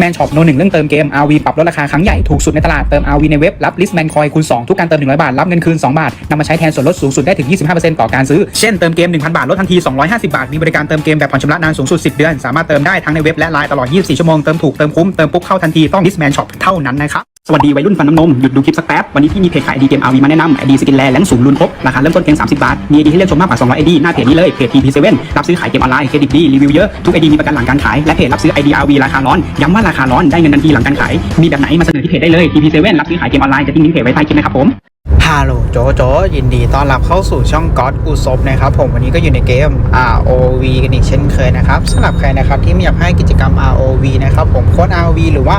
Listman Shop โนหนึ่งเรื่องเติมเกม RV ปรับลดราคาครั้งใหญ่ถูกสุดในตลาดเติม RV ในเว็บรับ Listman Coin คูณ2ทุกการเติม 100 บาท รับเงินคืน 2 บาทนำมาใช้แทนส่วนลดสูงสุดได้ถึง 25%ต่อการซื้อ เช่นเติมเกม 1,000 บาทลดทันที 250 บาท มีบริการเติมเกมแบบผ่อนชำระนานสูงสุด 10 เดือน สามารถเติมได้ทั้งในเว็บและไลน์ตลอด 24 ชั่วโมงเติมถูกเติมคุ้มเติมปุ๊บเข้าทันทีต้อง Listman Shop เท่านั้นนะครับ สวัสดีวัยรุ่นฟันน้ำนม หยุดดูคลิปสักแป๊บ วันนี้พี่มีเพจขายไอดีเกม RV มาแนะนำไอดีสกินแลแลนสูงรุนครบ ราคาเริ่มต้นเพียง 30 บาท มีไอดีให้เลือกชมมากกว่า 200ไอดีหน้าเพจนี้เลย เพจ TP7 รับซื้อขายเกมออนไลน์เครดิตดีรีวิวเยอะ ทุกไอดีมีประกันหลังการขาย และเพจรับซื้อไอดี RV ราคาร้อน ย้ำว่าราคาร้อนได้เงินทันทีหลังการขาย มีแบบไหนมาเสนอที่เพจได้เลย TP7 รับซื้อขายเกมออนไลน์จะทิ้งลิงก์เพจไว้ใต้คลิปนะครับผมฮัลโหลโจโจยินดีต้อนรับเข้าสู่ช่องก็อดอุซบนะครับผมวันนี้ก็อยู่ในเกม ROV กันอีกเช่นเคยนะครับสำหรับใครนะครับที่ไม่อยากให้กิจกรรม ROV นะครับผมโค้ด ROV หรือว่า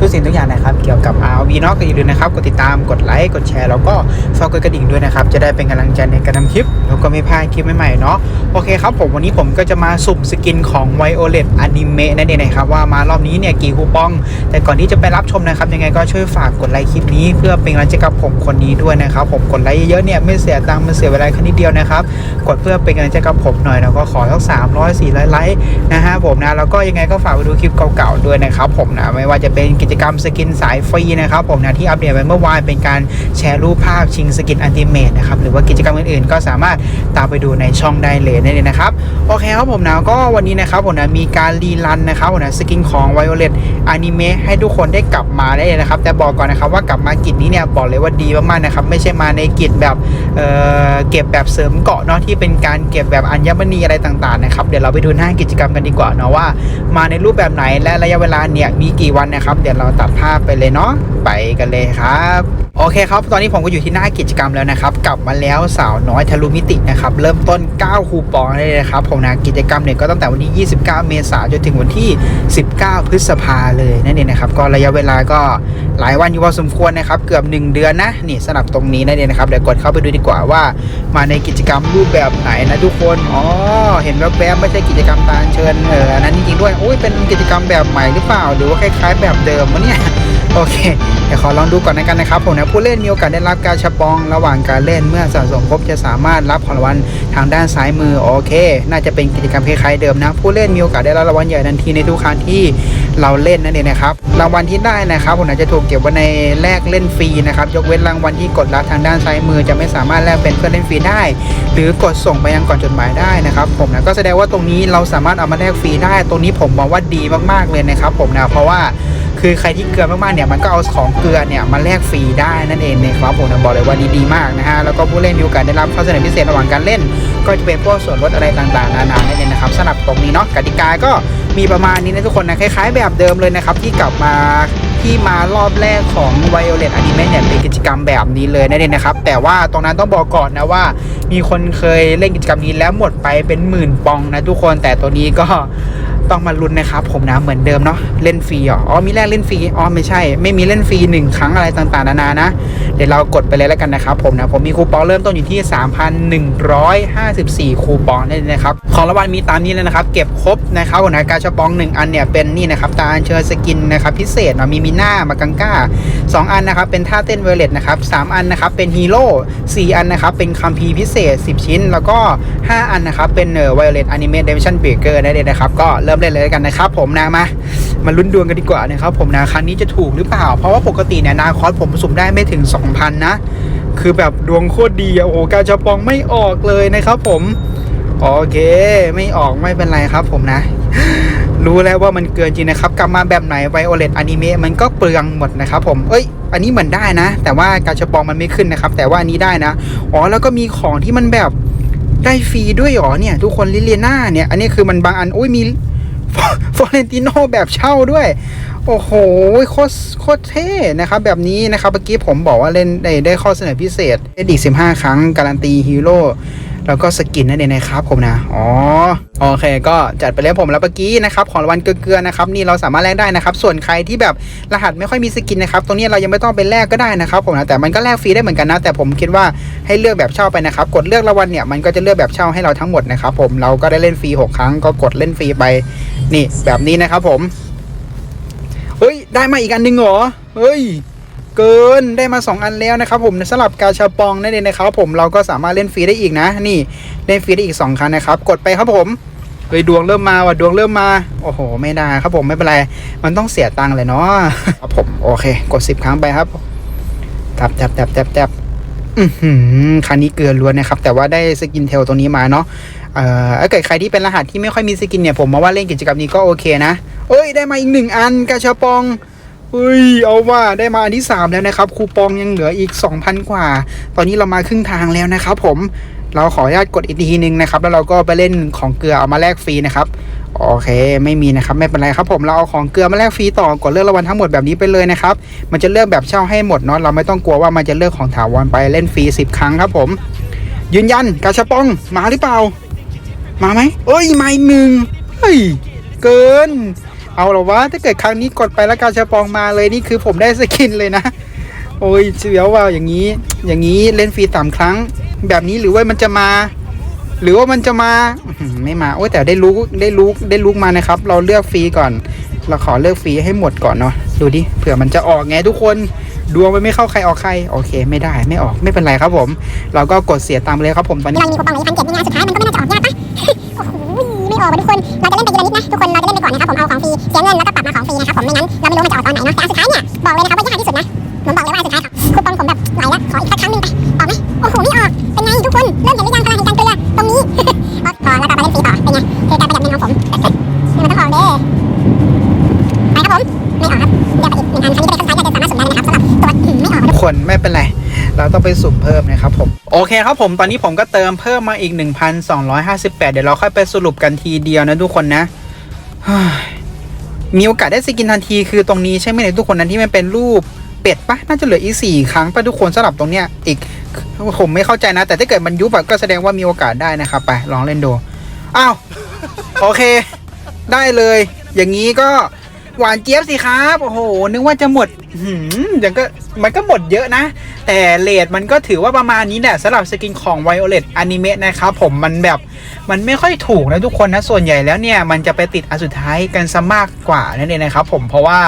ทุกสิ่งทุกอย่างนะครับ เกี่ยวกับ RV เนอกก็อย่าลืมนะครับ กดติดตามกดไลค์กดแชร์แล้วก็ฝากกดกระดิ่งด้วยนะครับ จะได้เป็นกำลังใจในการทำคลิป แล้วก็ไม่พลาดคลิปใหม่ๆเนาะโอเคครับผมวันนี้ผมก็จะมาสุ่มสกินของ Violet Anime นั่นเองนะครับว่ามารอบนี้เนี่ยกี่คูปอง แต่ก่อนที่จะไปรับชมนะครับ ยังไงก็ช่วยฝากกดไลค์คลิปนี้ เพื่อเป็นกำลังใจกับผมคนนี้ด้วยนะครับผมกดไลค์เยอะๆเนี่ยไม่เสียตังค์มันเสียเวลาแค่นิดเดียวนะครับกดเพื่อเป็นกำลังใจกับผมหน่อยแล้วก็ขอสักสามร้อยสี่ร้อยไลค์นะฮะผมนะแล้วก็ยังไงก็ฝากไปดูคลิปเก่าๆด้วยนะครับผมนะไม่ว่าจะเป็นกิจกรรมสกินสายฟรีนะครับผมนะที่อัปเดตไปเมื่อวานเป็นการแชร์รูปภาพชิงสกินอันติเมตนะครับหรือว่ากิจกรรมอื่นๆ ก็สามารถตามไปดูในช่องได้เลยนั่นเองนะครับโอเคครับผมนะก็วันนี้นะครับผมนะมีการรีรันนะครับผมนะสกินของ Violet อนิเมะให้ทุกคนได้กลับมาได้เลยนะครับแต่บอกก่อนนะครับว่ากลับมากิจนี้เนี่ยบอกเลยว่าดีมากๆนะครับไม่ใช่มาในกิจแบบเเก็บแบบเสริมเกาะเนาะที่เป็นการเก็บแบบอัญมณีอะไรต่างๆนะครับเดี๋ยวเราไปดูหน้ากิจกรรมกันดีกว่าเนาะว่า มาในรูปแบบไหนและระยะเวลาเนี่ยมีกี่วันนะครับเดี๋ยวเราตัดภาพไปเลยเนาะไปกันเลยครับ โอเคครับ ตอนนี้ผมก็อยู่ที่หน้ากิจกรรมแล้วนะครับ กลับมาแล้วสาวน้อยทะลุมิตินะครับ เริ่มต้น 9 คูปองได้เลยนะครับผมนะกิจกรรมเนี่ยก็ตั้งแต่วันที่ 29 เมษายนจนถึงวันที่ 19 พฤษภาเลยนั่นเองนะครับ ก็ระยะเวลาก็หลายวันอยู่พอสมควรนะครับ เกือบ 1 เดือนนะ นี่สลับตรงนี้นั่นเองนะครับ เดี๋ยวกดเข้าไปดูดีกว่าว่า มาในกิจกรรมรูปแบบไหนนะทุกคน อ๋อ เห็นแวบๆไม่ใช่กิจกรรมตาเชิญ เอออันนั้นจริงๆด้วย โอ้ยเป็นกิจกรรมแบบใหม่หรือเปล่า หรือว่าคล้าย ๆ แบบเดิมวะเนี่ย โอเค เดี๋ยวขอลองดูก่อนในกันนะครับ ผมนะผู้เล่นมีโอกาสได้รับการชะปองระหว่างการเล่นเมื่อสะสมครบจะสามารถรับของรางวัลทางด้านซ้ายมือ โอเค น่าจะเป็นกิจกรรมคล้ายๆเดิมนะ ผู้เล่นมีโอกาสได้รับรางวัลใหญ่ทันทีในทุกครั้งที่เราเล่นนั่นเองนะครับ รางวัลที่ได้นะครับผมนะจะถูกเก็บไว้ในแลกเล่นฟรีนะครับ ยกเว้นรางวัลที่กดรับทางด้านซ้ายมือ จะไม่สามารถแลกเป็นเพื่อนเล่นฟรีได้ หรือกดส่งไปยังก่อนจดหมายได้นะครับ ผมนะก็แสดงว่าตรงนี้เราสามารถเอามาแลกฟรีได้ ตรงนี้ผมมองว่าดีมากๆเลยนะครับ ผมนะเพราะว่า คือใครที่เกลือมากๆเนี่ยมันก็เอาของเกลือเนี่ยมาแลกฟรีได้นั่นเองนะครับผมนะบอกเลยว่าดีดีมากนะฮะแล้วก็ผู้เล่นมีโอกาสได้รับข้อเสนอพิเศษระหว่างการเล่น ก็จะเป็นพวกส่วนลดอะไรต่างๆนานานั่นเองนะครับสำหรับตรงนี้เนาะกติกาก็มีประมาณนี้นะทุกคนนะคล้าย ๆ แบบเดิมเลยนะครับที่กลับมาที่มารอบแรกของ Violet Anime เนี่ยเป็นกิจกรรมแบบนี้เลยนั่นเองนะครับ แต่ว่าตรงนั้นต้องบอกก่อนนะว่า มีคนเคยเล่นกิจกรรมนี้แล้วหมดไปเป็นหมื่นปองนะทุกคนแต่ตัวนี้ก็ ต้องมาลุ้นนะครับผมนะเหมือนเดิมเนาะเล่นฟรีอ๋อมีแรกเล่นฟรีอ๋อไม่ใช่ ไม่มีเล่นฟรีหนึ่งครั้งอะไรต่างๆนานานะ ดี๋ยวเรากดไปเลยแล้วกันนะครับผมนะผมมีคูปองเริ่มต้นอยู่ที่ 3,154 คูปองนั่นเองนะครับของรางวัลมีตามนี้เลยนะครับ เก็บครบนะครับผมนะการชปอง1อันเนี่ยเป็นนี่นะครับตาอัญเชิญสกินนะครับพิเศษนาะมีมีหน้ามากังก้า 2 อันนะครับเป็นท่าเต้นเวเลตนะครับ3อันนะครับเป็นฮีโร่4อันนะครับเป็นคัมภีร์พิเศษ 10 ชิ้น แล้วก็ 5 อันนะครับเป็นเอ่อ Violet Anime Dimension Breaker นั่นเองนะครับก็เริ่มเล่นเลยแล้วกันนะครับผมนะมา มาลุ้นดวงกันดีกว่านะครับผมนะครั้งนี้จะถูกหรือเปล่า เพราะว่าปกติเนี่ยนาคอสผมสุ่มได้ไม่ถึง 2,000 นะ คือแบบดวงโคตรดีโอ้โหการชปองไม่ออกเลยนะครับผมโอเค ไม่ออกไม่เป็นไรครับผมนะ รู้แล้วว่ามันเกินจริงนะครับกลับมาแบบไหนไวโอเลตอนิเมะมันก็เปลืองหมดนะครับผมเอ้ยอันนี้เหมือนได้นะ แต่ว่าการชปองมันไม่ขึ้นนะครับ แต่ว่าอันนี้ได้นะอ๋อแล้วก็มีของที่มันแบบได้ฟรีด้วยเหรอเนี่ย ทุกคนลิเลียนาเนี่ย อันนี้คือมันบางอันโอ้ยมี ฟอเรนติโนแบบเช่าด้วย โอ้โหโคตรโคตรเท่นะครับ แบบนี้นะครับเมื่อกี้ผมบอกว่าเล่นได้ได้ข้อเสนอพิเศษได้อีก15 ครั้ง การันตีฮีโร่แล้วก็สกินนั่นเองนะครับผมนะ อ๋อ โอเค ก็จัดไปแล้วผมแล้วเมื่อกี้นะครับ ของรางวัลเกลือๆนะครับ นี่เราสามารถแลกได้นะครับ ส่วนใครที่แบบรหัสไม่ค่อยมีสกินนะครับ ตรงนี้เรายังไม่ต้องไปแลกก็ได้นะครับผมนะ แต่มันก็แลกฟรีได้เหมือนกันนะ แต่ผมคิดว่าให้เลือกแบบเช่าไปนะครับ กดเลือกรางวัลเนี่ย มันก็จะเลือกแบบเช่าให้เราทั้งหมดนะครับผม เราก็ได้เล่นฟรี 6 ครั้ง ก็กดเล่นฟรีไป นี่แบบนี้นะครับผม เฮ้ย ได้มาอีกอันหนึ่งเหรอ เฮ้ย เกินได้มา 2 อันแล้วนะครับผมสลับกาชาปองนั่นเองนะครับผมเราก็สามารถเล่นฟรีได้อีกนะ นี่เล่นฟรีได้อีก2ครั้งนะครับ กดไปครับผมเฮ้ยดวงเริ่มมาว่ะดวงเริ่มมา โอ้โห ไม่ได้ครับผมไม่เป็นไร มันต้องเสียตังค์เลยเนาะครับผมโอเค กดสิบครั้งไปครับจับจับจับจับจับอือหือครั้งนี้เกลือล้วนนะครับ แต่ว่าได้สกินเทลตัวนี้มาเนาะ เอ่อถ้าเกิดใครที่เป็นรหัสที่ไม่ค่อยมีสกินเนี่ยผมมาว่าเล่นกิจกรรมนี้ก็โอเคนะ เอ้ยได้มาอีกหนึ่งอันกาชาปองเฮ้ยเอาว่าได้มาอันที่ 3 แล้วนะครับ คูปองยังเหลืออีก 2,000 กว่า ตอนนี้เรามาครึ่งทางแล้วนะครับผมเราขออนุญาตกดอีกทีนึงนะครับ แล้วเราก็ไปเล่นของเกลือเอามาแลกฟรีนะครับโอเค ไม่มีนะครับไม่เป็นไรครับผมเราเอาของเกลือมาแลกฟรีต่อกดเลือกรางวัลทั้งหมดแบบนี้ไปเลยนะครับ มันจะเลือกแบบเช่าให้หมดเนาะเราไม่ต้องกลัวว่ามันจะเลือกของถาวรไปเล่นฟรี10 ครั้งครับผม ยืนยันกาชาปองมาหรือเปล่า มาไหมเอ้ยมาอีกหนึ่งเฮ้ย เกิน เอาเหรอวะ ถ้าเกิดครั้งนี้กดไปแล้วกาชาปองมาเลยนี่คือผมได้สกินเลยนะ โอ้ยเสียวว่าอย่างนี้ อย่างนี้เล่นฟรีสามครั้ง แบบนี้หรือว่ามันจะมา หรือว่ามันจะมาอื้อหือไม่มา โอ้ยแต่ได้รู้ได้รู้ได้รู้มานะครับ เราเลือกฟรีก่อน เราขอเลือกฟรีให้หมดก่อนเนาะ ดูดิ เผื่อมันจะออกไงทุกคนดวงมันไม่เข้าใครออกใคร โอเค ไม่ได้ไม่ออกไม่เป็นไรครับผม เราก็กดเสียตังค์ไปเลยครับผมตอนนี้เรามีคูปองเหลือพันเจ็ดนี่ไงสุดท้ายมันก็ไม่น่าจะออกยากปะโอ้โห ไม่ออกว่ะทุกคน เราจะเล่นไปทีละนิดนะทุกคน เราจะเล่นไปก่อนนะครับผมเอาของฟรีเสียเงินแล้วก็ปรับมาของฟรีนะครับผมไม่งั้นเราไม่รู้มันจะออกตอนไหนเนาะแต่อันสุดท้ายเนี่ยบอกเลยนะครับว่ายากที่สุดนะผมบอกเลยว่าอันสุดท้ายครับคูปองผมแบบไหลละขออีกสักครั้งหนึงไป ต้องไปสุ่มเพิ่มนะครับผมโอเคครับผมตอนนี้ผมก็เติมเพิ่มมาอีก 1,258 เดี๋ยวเราค่อยไปสรุปกันทีเดียวนะทุกคนนะมีโอกาสได้สกินทันทีคือตรงนี้ใช่ไหมเนี่ยทุกคนนั้นที่มันเป็นรูปเป็ดปะน่าจะเหลืออีกสี่ครั้งปะทุกคนสำหรับตรงเนี้ยอีกผมไม่เข้าใจนะ แต่ถ้าเกิดมันยุบก็แสดงว่ามีโอกาสได้นะครับไปลองเล่นดูอ้าวโอเค ได้เลย อย่างนี้ก็หวานเจี๊ยบสิครับ โอ้โห นึกว่าจะหมด หืมอย่างก็มันก็หมดเยอะนะ แต่เลทมันก็ถือว่าประมาณนี้แหละสำหรับสกินของ Violet Anime นะครับผมมันแบบมันไม่ค่อยถูกนะทุกคนนะ ส่วนใหญ่แล้วเนี่ย มันจะไปติดอันสุดท้ายกันซะมากกว่านั่นเองนะครับผมเพราะว่า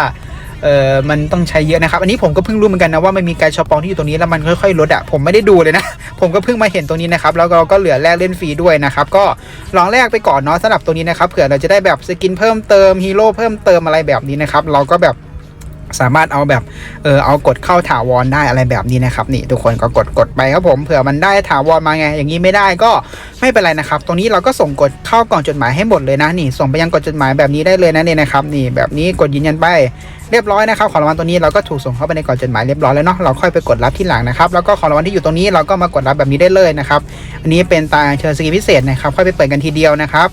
เออมันต้องใช้เยอะนะครับ อันนี้ผมก็เพิ่งรู้เหมือนกันนะว่ามันมีการชอปปองที่อยู่ตรงนี้แล้วมันค่อยๆลดอะผมไม่ได้ดูเลยนะ ผมก็เพิ่งมาเห็นตรงนี้นะครับแล้วเราก็เหลือแลกเล่นฟรีด้วยนะครับก็ลองแลกไปก่อนเนาะสำหรับตัวนี้นะครับเผื่อเราจะได้แบบสกินเพิ่มเติมฮีโร่เพิ่มเติมอะไรแบบนี้นะครับเราก็แบบ สามารถเอาแบบเออเอากดเข้าถาวรได้อะไรแบบนี้นะครับนี่ทุกคนก็กดกดไปครับผมเผื่อมันได้ถาวรมาไง อย่างนี้ไม่ได้ก็ไม่เป็นไรนะครับ ตรงนี้เราก็ส่งกดเข้ากล่องจดหมายให้หมดเลยนะนี่ ส่งไปยังกดจดหมายแบบนี้ได้เลยนะเนี่ยนะครับนี่แบบนี้กดยืนยันไปเรียบร้อยนะครับของรางวัลตัวนี้เราก็ถูกส่งเข้าไปในกล่องจดหมายเรียบร้อยแล้วเนาะเราค่อยไปกดรับที่หลังนะครับแล้วก็ของรางวัลที่อยู่ตรงนี้เราก็มากดรับแบบนี้ได้เลยนะครับอันนี้เป็นตาเชิญสกีพิเศษนะครับค่อยไปเปิดกันทีเดียวนะครับ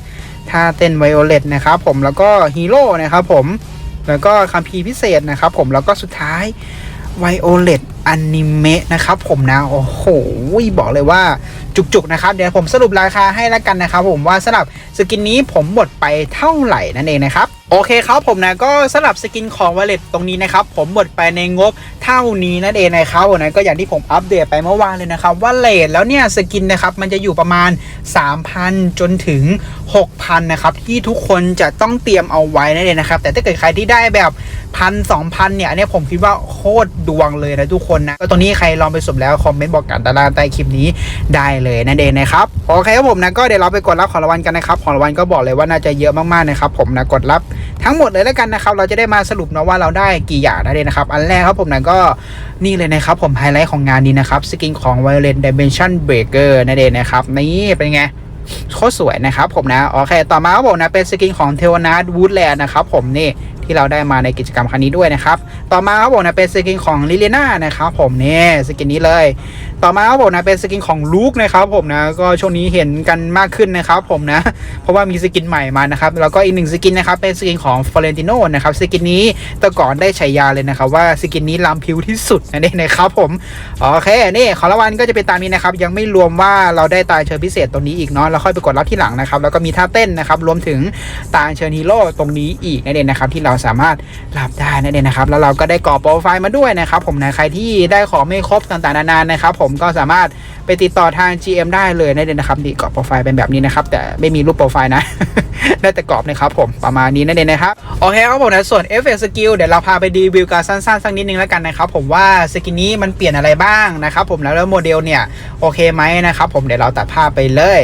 ท่าเต้นไวโอเลตนะครับผมแล้วก็ฮีโร่นะครับผม แล้วก็คัมภีร์พิเศษนะครับผมแล้วก็สุดท้ายไวโอเลตอนิเมะนะครับผมนะ โอ้โห บอกเลยว่าจุกๆนะครับ เดี๋ยวผมสรุปราคาให้แล้วกันนะครับผมว่าสำหรับสกินนี้ผมหมดไปเท่าไหร่นั่นเองนะครับ โอเคครับผมนะก็สำหรับสกินของวอลเล็ตตรงนี้นะครับผมหมดไปในงบเท่านี้นั่นเองนะครับนะก็อย่างที่ผมอัปเดตไปเมื่อวานเลยนะครับว่าเลทแล้วเนี่ยสกินนะครับมันจะอยู่ประมาณ 3,000 จนถึง 6,000นะครับที่ทุกคนจะต้องเตรียมเอาไว้นั่นเองนะครับแต่ถ้าเกิดใครที่ได้แบบพันสองพันเนี่ยอันเนี้ยผมคิดว่าโคตรดวงเลยนะทุกคนนะก็ตรงนี้ใครลองไปสุ่มแล้วคอมเมนต์บอกกันตารางใต้คลิปนี้ได้เลยนั่นเองนะครับโอเคครับผมนะก็เดี๋ยวเราไปกดรับของรางวัลกันนะครับของรางวัลก็บอกเลยว่าน่าจะเยอะมากๆนะครับผมนะกดรับ ทั้งหมดเลยแล้วกันนะครับ เราจะได้มาสรุปเนาะว่าเราได้กี่อย่างนั่นเองนะครับ อันแรกครับผมนะก็นี่เลยนะครับ ผมไฮไลท์ของงานนี้นะครับสกินของ Violet Dimension Breaker นั่นเองนะครับ นี่เป็นไงโคตรสวยนะครับผมนะ โอเค ต่อมาครับผมนะ เป็นสกินของเทวนา w วูดแลนด์นะครับผมนี่ ที่เราได้มาในกิจกรรมครั้งนี้ด้วยนะครับ ต่อมาครับผมนะเป็นสกินของลิเลียนานะครับผมนี่สกินนี้เลย ต่อมาครับผมนะเป็นสกินของลูกนะครับผมนะก็ช่วงนี้เห็นกันมากขึ้นนะครับผมนะเพราะว่ามีสกินใหม่มานะครับแล้วก็อีกหนึ่งสกินนะครับเป็นสกินของฟลอเรนติโนนะครับสกินนี้แต่ก่อนได้ฉายาเลยนะครับว่าสกินนี้ล้ำผิวที่สุดนั่นเองนะครับผมโอเคนี่ของรางวัลก็จะเป็นตามนี้นะครับยังไม่รวมว่าเราได้ตาเชิญพิเศษตรงนี้อีกเนาะแล้วค่อยไปกดรับที่หลังนะครับแล้วก็มีท่าเต้นนะครับรวมถึงตาเชิญฮีโร่ตรงนี้อีกนั่นเองนะครับที่เราสามารถรับได้นั่นเองนะครับ แล้วเราก็ได้กรอบโปรไฟล์มาด้วยนะครับผมนะใครที่ได้ของไม่ครบต่างๆนานานะครับ ผมก็สามารถไปติดต่อทาง GM ได้เลยนั่นเองนะครับนี่กรอบโปรไฟล์เป็นแบบนี้นะครับ แต่ไม่มีรูปโปรไฟล์นะได้แต่กรอบนะครับผมประมาณนี้นั่นเองนะครับโอเคครับผมนะส่วน f อ Skill เดี๋ยวเราพาไปดีวิวกันสั้นๆสักนิดนึงแล้วกันนะครับผมว่าสกินนี้มันเปลี่ยนอะไรบ้างนะครับผมแล้วแล้วโมเดลเนี่ยโอเคไหมนะครับผมเดี๋ยวเราตัดภาพไปเลย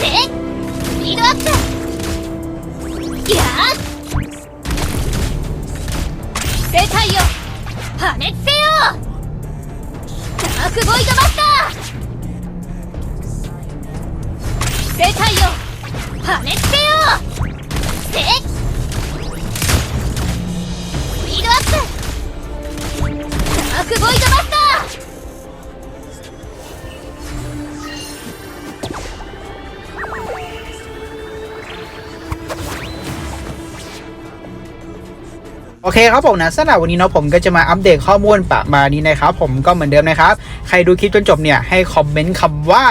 셋! โอเคครับผมนะสำหรับวันนี้เนาะผมก็จะมาอัปเดตข้อมูลประมาณนี้นะครับผมก็เหมือนเดิมนะครับ ใครดูคลิปจนจบเนี่ยให้คอมเมนต์คำว่า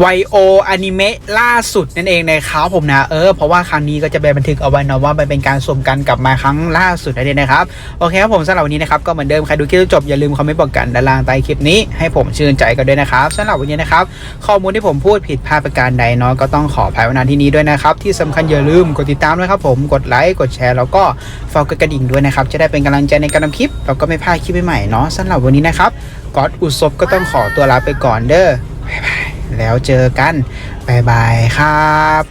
ไวโออนิเมะล่าสุดนั่นเองนะครับผมนะ เออ เพราะว่าครั้งนี้ก็จะไปบันทึกเอาไว้นะว่ามันเป็นการสุ่มกันกลับมาครั้งล่าสุดนั่นเองนะครับ โอเคครับผมสำหรับวันนี้นะครับ ก็เหมือนเดิม ใครดูคลิปจบ อย่าลืมคอมเมนต์บอกกันด้านล่างใต้คลิปนี้ให้ผมชื่นใจกันด้วยนะครับสำหรับวันนี้นะครับ ข้อมูลที่ผมพูดผิดพลาดประการใดเนาะก็ต้องขออภัยว้ณที่นี้ด้วยนะครับ ที่สำคัญอย่าลืมกดติดตามด้วยครับผมกดไลค์กดแชร์แล้วก็ฝากกดกระดิ่งด้วยนะครับจะได้เป็นกำลังใจในการทำคลิปแล้วก็ไม่พลาดคลิปใหม่ๆเนาะสำหรับวันนี้นะครับกอตอุศบก็ต้องขอตัวลาไปก่อนเด้อบ๊ายบาย แล้วเจอกันบ๊ายบายครับ